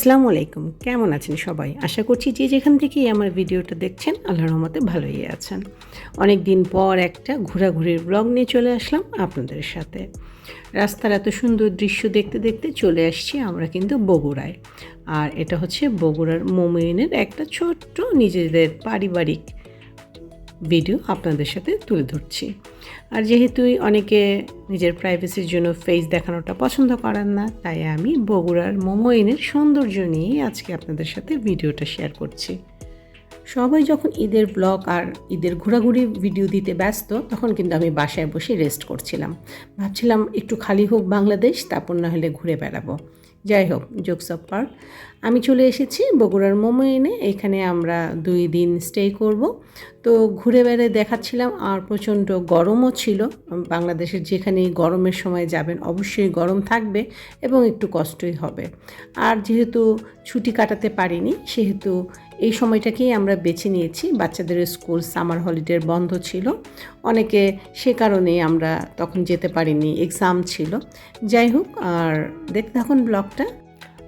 আসসালামু আলাইকুম। কেমন আছেন সবাই? আশা করছি যে যেখান থেকেই আমার ভিডিওটা দেখছেন আল্লাহ রহমতে ভালোই আছেন। অনেক দিন পর একটা ঘোরাঘুরির ব্লগ নিয়ে চলে আসলাম আপনাদের সাথে। রাস্তার এত সুন্দর দৃশ্য দেখতে দেখতে চলে আসছি আমরা কিন্তু বগুড়ায়। আর এটা হচ্ছে বগুড়ার মোমিনের একটা ছোট্ট নিজেদের পারিবারিক ভিডিও আপনাদের সাথে তুলে ধরছি। আর যেহেতু অনেকে নিজের প্রাইভেসির জন্য ফেস দেখানোটা পছন্দ করেন না, তাই আমি বগুড়ার মোমোইনের সৌন্দর্য নিয়ে আজকে আপনাদের সাথে ভিডিওটা শেয়ার করছি। সবাই যখন ঈদের ব্লগ আর ঈদের ঘোরাঘুরি ভিডিও দিতে ব্যস্ত, তখন কিন্তু আমি বাসায় বসে রেস্ট করছিলাম। ভাবছিলাম একটু খালি হোক বাংলাদেশ, তারপর না হলে ঘুরে বেড়াবো। যাই হোক জোকস অফ পার্ক আমি চলে এসেছি বগুড়ার মোমো এনে, এখানে আমরা দুই দিন স্টে করব। তো ঘুরে বেড়ে দেখাচ্ছিলাম, আর প্রচণ্ড গরমও ছিল। বাংলাদেশের যেখানে গরমের সময় যাবেন, অবশ্যই গরম থাকবে এবং একটু কষ্টই হবে। আর যেহেতু ছুটি কাটাতে পারিনি, সেহেতু এই সময়টাকেই আমরা বেছে নিয়েছি। বাচ্চাদের স্কুল সামার হলিডের বন্ধ ছিল। অনেকে সে কারণেই আমরা তখন যেতে পারিনি, এক্সাম ছিল। যাই হোক, আর দেখতে থাকুন ব্লগটা।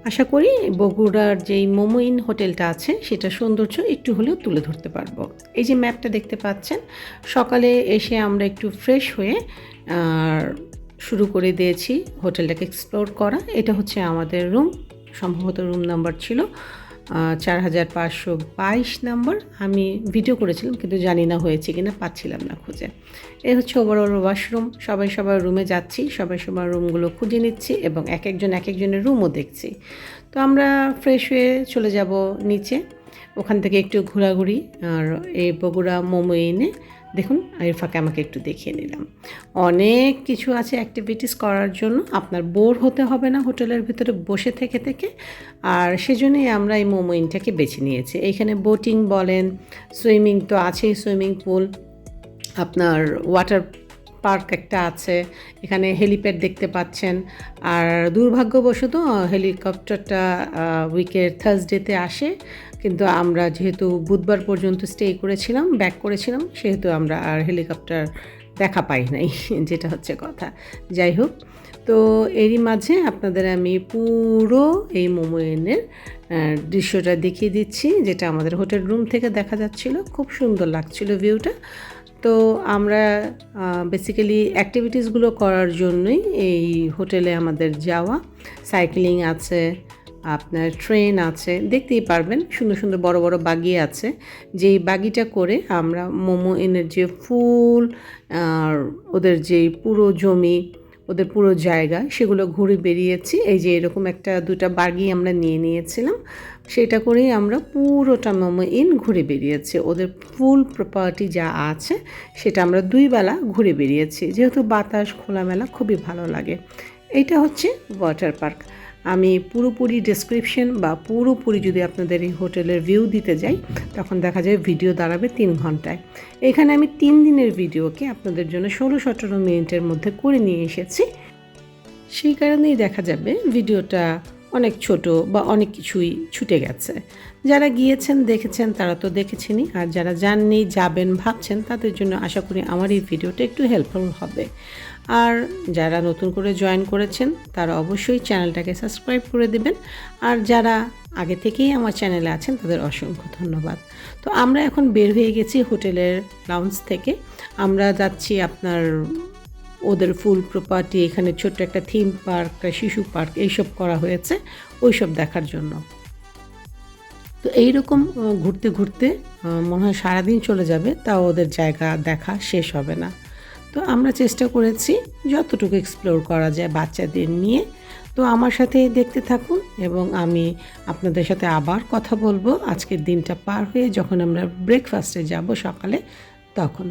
আশা করি বগুড়ার যেই মোমোইন হোটেলটা আছে, সেটা সৌন্দর্য একটু হলেও তুলে ধরতে পারব। এই যে ম্যাপটা দেখতে পাচ্ছেন, সকালে এসে আমরা একটু ফ্রেশ হয়ে, আর শুরু করে দিয়েছি হোটেলটাকে এক্সপ্লোর করা। এটা হচ্ছে আমাদের রুম, সম্ভবত রুম নাম্বার ছিল। চার হাজার পাঁচশো বাইশ নম্বর আমি ভিডিও করেছিলাম, কিন্তু জানি না হয়েছে কিনা, পাচ্ছিলাম না খুঁজে। এ হচ্ছে ওভারঅল ওয়াশরুম সবাই সবার রুমে যাচ্ছি, সবাই সবার রুমগুলো খুঁজে নিচ্ছি এবং এক একজন এক একজনের রুমও দেখছি। তো আমরা ফ্রেশ হয়ে চলে যাব নিচে, ওখান থেকে একটু ঘোরাঘুরি, আর এই বগুড়া মোমো এনে দেখুন এর ফাঁকে আমাকে একটু দেখিয়ে নিলাম। অনেক কিছু আছে অ্যাক্টিভিটিস করার জন্য। আপনার বোর হতে হবে না হোটেলের ভিতরে বসে থেকে থেকে। আর সেজন্যই আমরা এই মোমোইনটাকে বেছে নিয়েছি। এইখানে বোটিং বলেন সুইমিং তো আছেই সুইমিং পুল আপনার ওয়াটার পার্ক একটা আছে, এখানে হেলিপ্যাড দেখতে পাচ্ছেন। আর দুর্ভাগ্যবশত হেলিকপ্টারটা উইকের থার্সডেতে আসে, কিন্তু আমরা যেহেতু বুধবার পর্যন্ত স্টে করেছিলাম, ব্যাক করেছিলাম, সেহেতু আমরা আর হেলিকপ্টার দেখা পাই নাই, যেটা হচ্ছে কথা। যাই হোক, তো এরই মাঝে আপনাদের আমি পুরো এই মোমোয়েনের দৃশ্যটা দেখিয়ে দিচ্ছি, যেটা আমাদের হোটেল রুম থেকে দেখা যাচ্ছিল। খুব সুন্দর লাগছিল ভিউটা। তো আমরা বেসিক্যালি অ্যাক্টিভিটিসগুলো করার জন্যই এই হোটেলে আমাদের যাওয়া। সাইক্লিং আছে, আপনার ট্রেন আছে, দেখতেই পারবেন সুন্দর সুন্দর বড় বড় বাগি আছে। যেই বাগিটা করে আমরা মোমো এনের যে ফুল, আর ওদের যে পুরো জমি ওদের পুরো জায়গা, সেগুলো ঘুরে বেরিয়েছি। এই যে এরকম একটা দুটা বাগি আমরা নিয়ে নিয়েছিলাম, সেটা করেই আমরা পুরোটা মোমো ইন ঘুরে বেরিয়েছি। ওদের ফুল প্রপার্টি যা আছে, সেটা আমরা দুই বেলা ঘুরে বেরিয়েছি। যেহেতু বাতাস খোলামেলা খুবই ভালো লাগে। এটা হচ্ছে ওয়াটার পার্ক আমি পুরোপুরি ডেসক্রিপশন বা পুরোপুরি যদি আপনাদের এই হোটেলের ভিউ দিতে যাই, তখন দেখা যায় ভিডিও দাঁড়াবে তিন ঘন্টায়। এখানে আমি তিন দিনের ভিডিওকে আপনাদের জন্য ষোলো সতেরো মিনিটের মধ্যে করে নিয়ে এসেছি। সেই কারণেই দেখা যাবে ভিডিওটা অনেক ছোট বা অনেক কিছুই ছুটে গেছে। যারা গিয়েছেন, দেখেছেন, তারা তো দেখেছেনই। আর যারা যাননি, যাবেন, ভাবছেন, তাদের জন্য আশা করি আমার এই ভিডিওটা একটু হেল্পফুল হবে। আর যারা নতুন করে জয়েন করেছেন, তারা অবশ্যই চ্যানেলটাকে সাবস্ক্রাইব করে দেবেন। আর যারা আগে থেকেই আমার চ্যানেলে আছেন, তাদের অসংখ্য ধন্যবাদ। তো আমরা এখন বের হয়ে গেছি হোটেলের লাউন্স থেকে। আমরা যাচ্ছি আপনার ওদের ফুল প্রপার্টি এখানে ছোট্ট একটা থিম পার্ক শিশু পার্ক এইসব করা হয়েছে। ওইসব দেখার জন্য। তো এইরকম ঘুরতে ঘুরতে মনে হয় সারাদিন চলে যাবে তা ওদের জায়গা দেখা শেষ হবে না। তো আমরা চেষ্টা করেছি যতটুকু এক্সপ্লোর করা যায় বাচ্চাদের নিয়ে। তো আমার সাথে দেখতে থাকুন এবং আমি আপনাদের সাথে আবার কথা বলব। আজকের দিনটা পার হয়ে যখন আমরা ব্রেকফাস্টে যাব সকালে, তখন।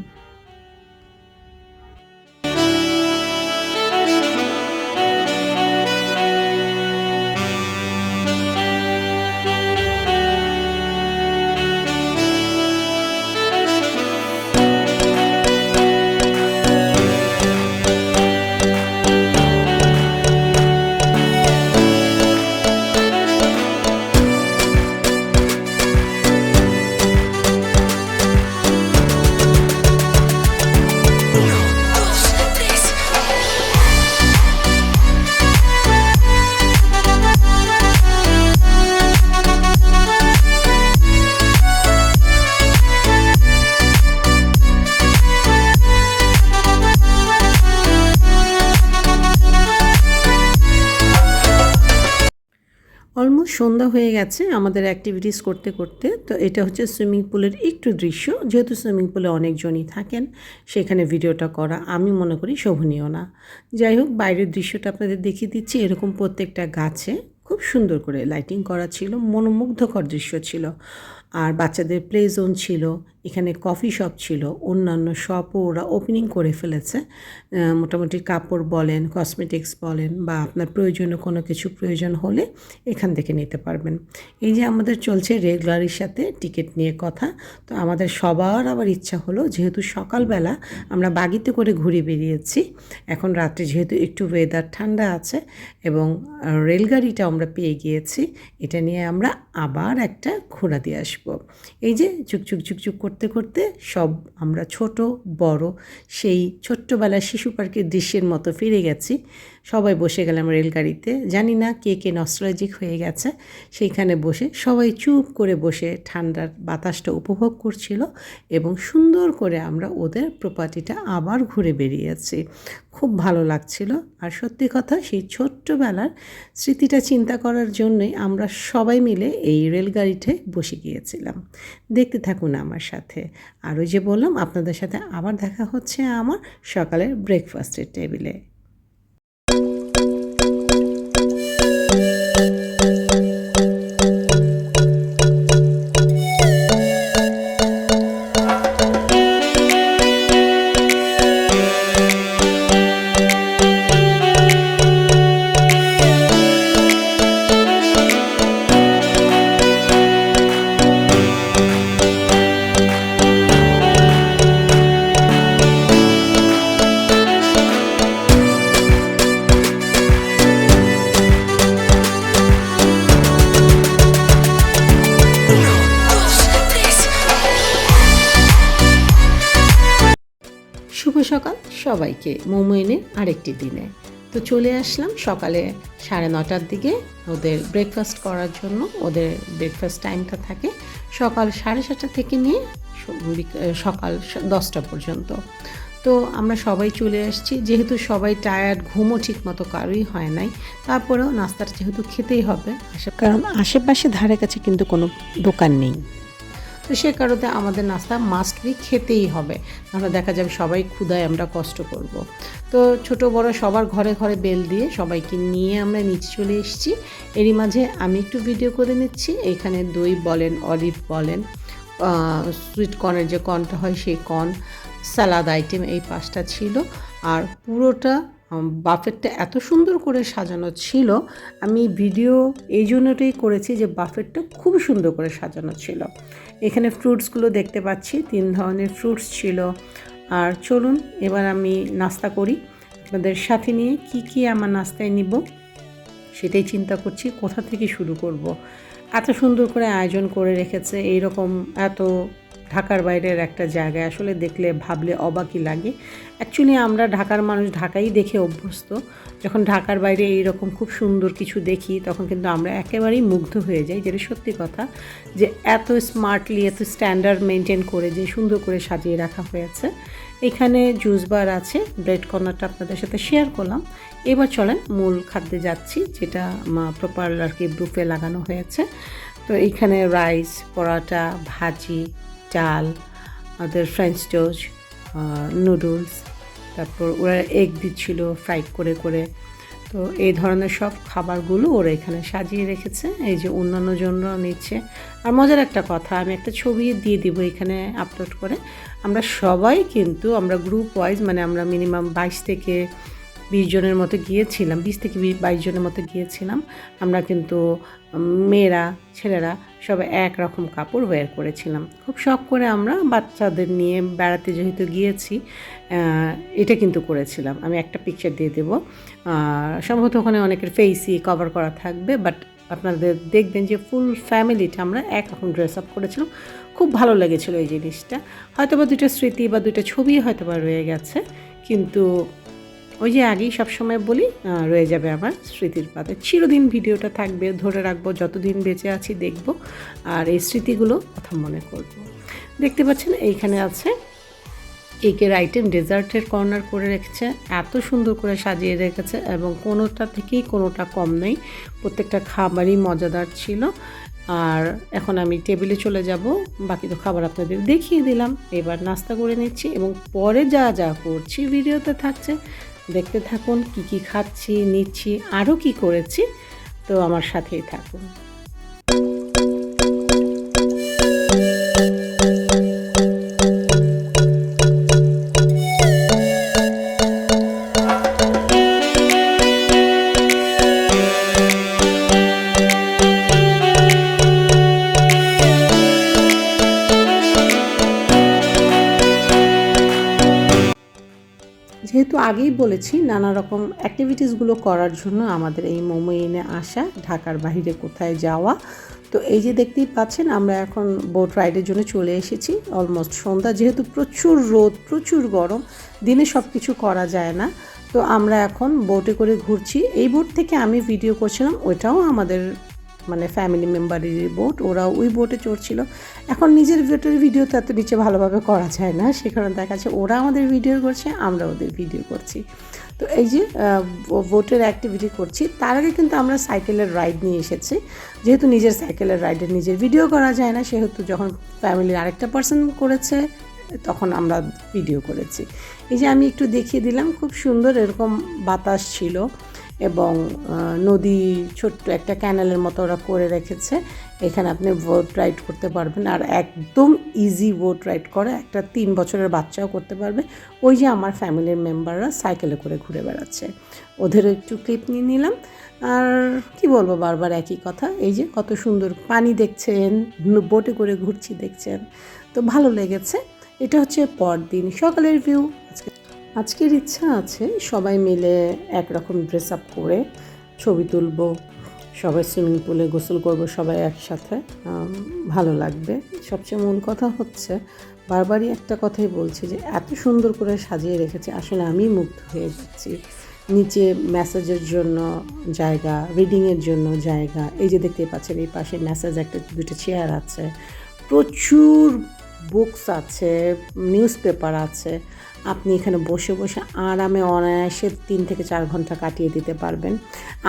সন্ধ্যা হয়ে গেছে আমাদের অ্যাক্টিভিটিস করতে করতে। তো এটা হচ্ছে সুইমিং পুলের একটু দৃশ্য। যেহেতু সুইমিং পুলে অনেকজনই থাকেন, সেখানে ভিডিওটা করা আমি মনে করি শোভনীয় না। যাই হোক, বাইরের দৃশ্যটা আপনাদের দেখিয়ে দিচ্ছি। এরকম প্রত্যেকটা গাছে খুব সুন্দর করে লাইটিং করা ছিল। মনোমুগ্ধকর দৃশ্য ছিল। আর বাচ্চাদের প্লে জোন ছিল। এখানে কফি শপ ছিল, অন্যান্য শপও ওরা ওপেনিং করে ফেলেছে। মোটামুটি কাপড় বলেন কসমেটিক্স বলেন বা আপনার প্রয়োজনীয় কোনো কিছু প্রয়োজন হলে এখান থেকে নিতে পারবেন। এই যে আমাদের চলছে রেগুলারির সাথে টিকিট নিয়ে কথা, তো আমাদের সবার আবার ইচ্ছা হলো যেহেতু সকালবেলা আমরা বাগিতে করে ঘুরে বেরিয়েছি, এখন রাত্রে যেহেতু একটু ওয়েদার ঠান্ডা আছে এবং রেলগাড়িটা আমরা পেয়ে গিয়েছি, এটা নিয়ে আমরা আবার একটা ঘোরা দিয়ে আসব। এই যে চুকচুক চুকচুক করতে করতে সব আমরা ছোট বড় সেই ছোট্টবেলার শিশু পার্কের দৃশ্যের মতো ফিরে গেছি। সবাই বসে গেলাম রেলগাড়িতে। জানি না কে কে নস্ট্রালজিক হয়ে গেছে। সেইখানে বসে সবাই চুপ করে বসে ঠান্ডার বাতাসটা উপভোগ করছিল এবং সুন্দর করে আমরা ওদের প্রপার্টিটা আবার ঘুরে বেরিয়েছি খুব ভালো লাগছিল। আর সত্যি কথা সেই ছোট্টবেলার স্মৃতিটা চিন্তা করার জন্যই আমরা সবাই মিলে এই রেলগাড়িতে বসে গিয়েছিলাম। দেখতে থাকুন আমার সাথে। আর ওই যে বললাম, আপনাদের সাথে আবার দেখা হচ্ছে আমার সকালের ব্রেকফাস্টের টেবিলে সকাল, সবাইকে মোমোইনের আরেকটি দিনে। তো চলে আসলাম সকালে সাড়ে নটার দিকে ওদের ব্রেকফাস্ট করার জন্য। ওদের ব্রেকফাস্ট টাইমটা থাকে সকাল সাড়ে সাতটা থেকে নিয়ে সকাল দশটা পর্যন্ত। তো আমরা সবাই চলে আসছি। যেহেতু সবাই টায়ার্ড ঘুমও ঠিক মতো কারোই হয় নাই, তারপরেও নাস্তাটা যেহেতু খেতেই হবে। কারণ আশেপাশে ধারে কাছে কিন্তু কোনো দোকান নেই। তো সে কারণে আমাদের নাস্তা মাস্ট বি খেতেই হবে। আমরা দেখা যাবে সবাই ক্ষুদায় আমরা কষ্ট করব। তো ছোট বড় সবার ঘরে ঘরে বেল দিয়ে সবাইকে নিয়ে আমরা নিচে চলে এসেছি। এরই মাঝে আমি একটু ভিডিও করে নিচ্ছি। এখানে দই বলেন অলিভ বলেন সুইট কর্নের যে কর্নটা হয় সেই কর্ন সালাদ আইটেম এই পাঁচটা ছিল। আর পুরোটা বাফেটটা এত সুন্দর করে সাজানো ছিল, আমি ভিডিও এই জন্যটাই করেছি যে বাফেটটা খুব সুন্দর করে সাজানো ছিল। এখানে ফ্রুটসগুলো দেখতে পাচ্ছি, তিন ধরনের ফ্রুটস ছিল। আর চলুন, এবার আমি নাস্তা করি। আপনাদের সাথে নিয়ে কি কি আমার নাস্তায় নিব, সেটাই চিন্তা করছি, কোথা থেকে শুরু করব। এত সুন্দর করে আয়োজন করে রেখেছে এই রকম এত ঢাকার বাইরের একটা জায়গায়। আসলে দেখলে, ভাবলে অবাকই লাগে। অ্যাকচুয়ালি আমরা ঢাকার মানুষ ঢাকাই দেখে অভ্যস্ত। যখন ঢাকার বাইরে এইরকম খুব সুন্দর কিছু দেখি, তখন কিন্তু আমরা একেবারেই মুগ্ধ হয়ে যাই। যেটা সত্যি কথা যে, এত স্মার্টলি এত স্ট্যান্ডার্ড মেনটেন করে যে, সুন্দর করে সাজিয়ে রাখা হয়েছে। এখানে জুস বার আছে ব্রেড কর্নারটা আপনাদের সাথে শেয়ার করলাম। এবার চলেন মূল খাদ্যে যাচ্ছি, যেটা প্রপার আর কি বুফে লাগানো হয়েছে। তো এইখানে রাইস পরোটা, ভাজি ডাল ওদের ফ্রেঞ্চ টোজ নুডলস তারপর ওরা এগ দিচ্ছিল ফ্রাই করে করে। তো এই ধরনের সব খাবারগুলো ওরা এখানে সাজিয়ে রেখেছে, এই যে অন্যান্য জনরাও নিচ্ছে। আর মজার একটা কথা, আমি একটা ছবি দিয়ে দিব এখানে আপলোড করে। আমরা সবাই কিন্তু, আমরা গ্রুপ ওয়াইজ মানে আমরা মিনিমাম বাইশ থেকে বিশ জনের মতো গিয়েছিলাম, বিশ থেকে বাইশ জনের মতো গিয়েছিলাম। আমরা কিন্তু মেয়েরা, ছেলেরা সবাই এক রকম কাপড় ওয়্যার করেছিলাম। খুব শখ করে আমরা বাচ্চাদের নিয়ে বেড়াতে যেহেতু গিয়েছি এটা কিন্তু করেছিলাম। আমি একটা পিকচার দিয়ে দেবো। সম্ভবত ওখানে অনেকের ফেসই কভার করা থাকবে বাট আপনাদের দেখবেন যে ফুল ফ্যামিলিটা আমরা একরকম ড্রেস আপ করেছিলাম। খুব ভালো লেগেছিলো এই জিনিসটা। হয়তো বা দুটো স্মৃতি বা দুটো ছবি হয়তো বা রয়ে গেছে, কিন্তু ওই যে আগেই সবসময় বলি রয়ে যাবে আমার স্মৃতির পাতে। চিরদিন ভিডিওটা থাকবে, ধরে রাখব, যতদিন বেঁচে আছি দেখব, আর এই স্মৃতিগুলো কথা মনে করব। দেখতে পাচ্ছেন, এইখানে আছে কেকের আইটেম ডেজার্টের কর্নার করে রেখেছে, এত সুন্দর করে সাজিয়ে রেখেছে, এবং কোনোটা থেকেই কোনোটা কম নেই। প্রত্যেকটা খাবারই মজাদার ছিল। আর এখন আমি টেবিলে চলে যাব, বাকি তো খাবার আপনাদের দেখিয়ে দিলাম। এবার নাস্তা করে নিচ্ছি, এবং পরে যা যা করছি ভিডিওতে থাকছে দেখতে থাকুন কি কি খাচ্ছি নিচ্ছি আরও কি করেছি তো আমার সাথেই থাকুন। আগেই বলেছি, নানা রকম অ্যাক্টিভিটিসগুলো করার জন্য আমাদের এই মোমো এনে আসা, ঢাকার বাইরে কোথায় যাওয়া। তো এই যে দেখতেই পাচ্ছেন, আমরা এখন বোট রাইডের জন্য চলে এসেছি। অলমোস্ট সন্ধ্যা, যেহেতু প্রচুর রোদ, প্রচুর গরম, দিনে সব কিছু করা যায় না। তো আমরা এখন বোটে করে ঘুরছি। এই বোট থেকে আমি ভিডিও করছিলাম, ওইটাও আমাদের মানে ফ্যামিলি মেম্বারের বোট ওরা ওই বোটে চড়ছিল। এখন নিজের বোটের ভিডিও তো এত নিচে ভালোভাবে করা যায় না সেখানে দেখা যাচ্ছে ওরা আমাদের ভিডিও করছে, আমরা ওদের ভিডিও করছি। তো এই যে বোটের অ্যাক্টিভিটি করছি, তার আগে কিন্তু আমরা সাইকেলের রাইড নিয়ে এসেছি। যেহেতু নিজের সাইকেলের রাইডের নিজের ভিডিও করা যায় না, সেহেতু যখন ফ্যামিলির আরেকটা পার্সন করেছে, তখন আমরা ভিডিও করেছি। এই যে আমি একটু দেখিয়ে দিলাম, খুব সুন্দর এরকম বাতাস ছিল। এবং নদী ছোট্ট একটা ক্যানেলের মতো ওরা করে রেখেছে। এখানে আপনি বোট রাইড করতে পারবেন। আর একদম ইজি বোট রাইড করে একটা তিন বছরের বাচ্চাও করতে পারবে। ওই যে আমার ফ্যামিলির মেম্বাররা সাইকেলে করে ঘুরে বেড়াচ্ছে। ওদেরও একটু ক্লিপ নিয়ে নিলাম। আর কি বলব বারবার একই কথা, এই যে কত সুন্দর পানি দেখছেন বোটে করে ঘুরছি দেখছেন। তো ভালো লেগেছে। এটা হচ্ছে পরদিন সকালের ভিউ আজকে আজকের ইচ্ছা আছে সবাই মিলে একরকম ড্রেস আপ করে ছবি তুলব, সবাই সুইমিং পুলে গোসল করব, সবাই একসাথে ভালো লাগবে। সবচেয়ে মূল কথা হচ্ছে, বারবারই একটা কথাই বলছি যে এত সুন্দর করে সাজিয়ে রেখেছে, আসলে আমি মুগ্ধ হয়ে যাচ্ছি নিচে মেসেজের জন্য জায়গা রিডিংয়ের জন্য জায়গা, এই যে দেখতে পাচ্ছেন, এই পাশে মেসেজ একটা, দুটো চেয়ার আছে। প্রচুর বুকস আছে নিউজ পেপার আছে আপনি এখানে বসে বসে আরামে অনায়াসে তিন থেকে চার ঘণ্টা কাটিয়ে দিতে পারবেন।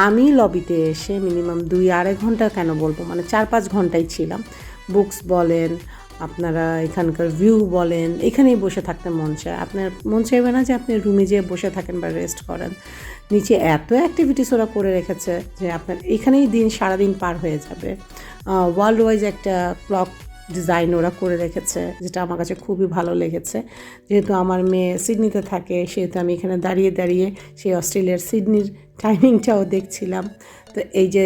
আমি লবিতে এসে মিনিমাম দুই আড়াই ঘণ্টা কেন বলব? মানে চার পাঁচ ঘন্টাই ছিলাম। বুকস বলেন, আপনারা এখানকার ভিউ বলেন, এখানেই বসে থাকতে মন চায়। আপনার মন চাইবে না যে আপনি রুমে যেয়ে বসে থাকেন বা রেস্ট করেন। নিচে এত অ্যাক্টিভিটিস ওরা করে রেখেছে যে আপনার এখানেই দিন সারাদিন পার হয়ে যাবে। ওয়ার্ল্ড ওয়াইজ একটা ক্লক ডিজাইন ওরা করে রেখেছে, যেটা আমার কাছে খুবই ভালো লেগেছে। যেহেতু আমার মেয়ে সিডনিতে থাকে, সেহেতু আমি এখানে দাঁড়িয়ে দাঁড়িয়ে সেই অস্ট্রেলিয়ার সিডনির টাইমিংটাও দেখছিলাম। তো এই যে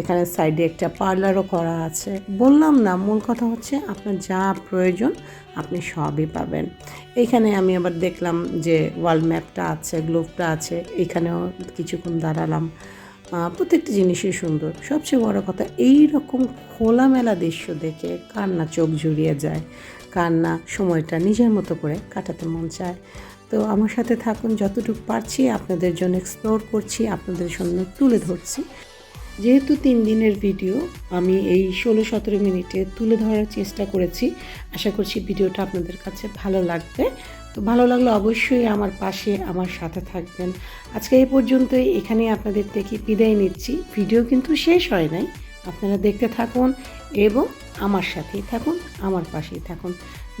এখানে সাইডে একটা পার্লারও করা আছে। বললাম না, মূল কথা হচ্ছে আপনার যা প্রয়োজন আপনি সবই পাবেন। এইখানে আমি আবার দেখলাম যে ওয়ার্ল্ড ম্যাপটা আছে গ্লোভটা আছে, এখানেও কিছুক্ষণ দাঁড়ালাম। প্রত্যেকটা জিনিসই সুন্দর। সবচেয়ে বড় কথা এই রকম খোলামেলা দৃশ্য দেখে কার না চোখ জুড়িয়ে যায়। কার না সময়টা নিজের মতো করে কাটাতে মন চায়। তো আমার সাথে থাকুন, যতটুকু পারছি আপনাদের জন্য এক্সপ্লোর করছি, আপনাদের জন্য তুলে ধরছি। যেহেতু তিন দিনের ভিডিও আমি এই ষোলো সতেরো মিনিটে তুলে ধরার চেষ্টা করেছি। আশা করছি ভিডিওটা আপনাদের কাছে ভালো লাগবে। তো ভালো লাগলে অবশ্যই আমার পাশে আমার সাথে থাকবেন। আজকে এই পর্যন্তই এখানে আপনাদের থেকে বিদায় নিচ্ছি। ভিডিও কিন্তু শেষ হয় নাই। আপনারা দেখতে থাকুন এবং আমার সাথেই থাকুন, আমার পাশেই থাকুন।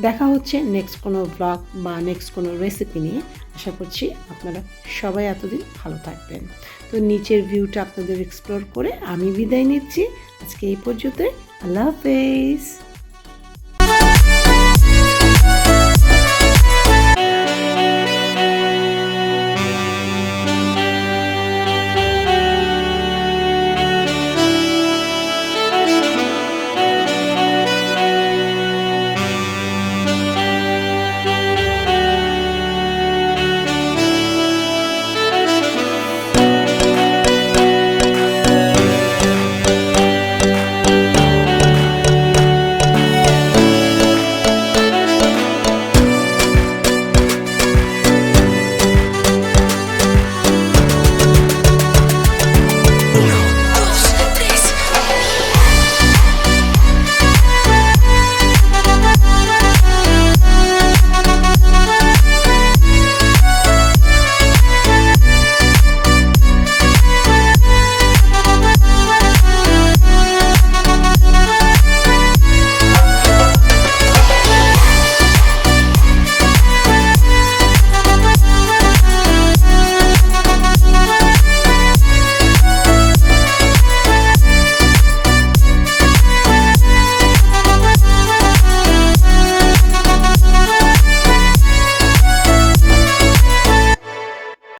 দেখা হচ্ছে নেক্সট কোনো ব্লগ বা নেক্সট কোনো রেসিপি নিয়ে। আশা করছি আপনারা সবাই এতদিন ভালো থাকবেন। তো নিচের ভিউটা আপনাদের এক্সপ্লোর করে আমি বিদায় নিচ্ছি। আজকে এই পর্যন্তই। আল্লাহ হাফেজ।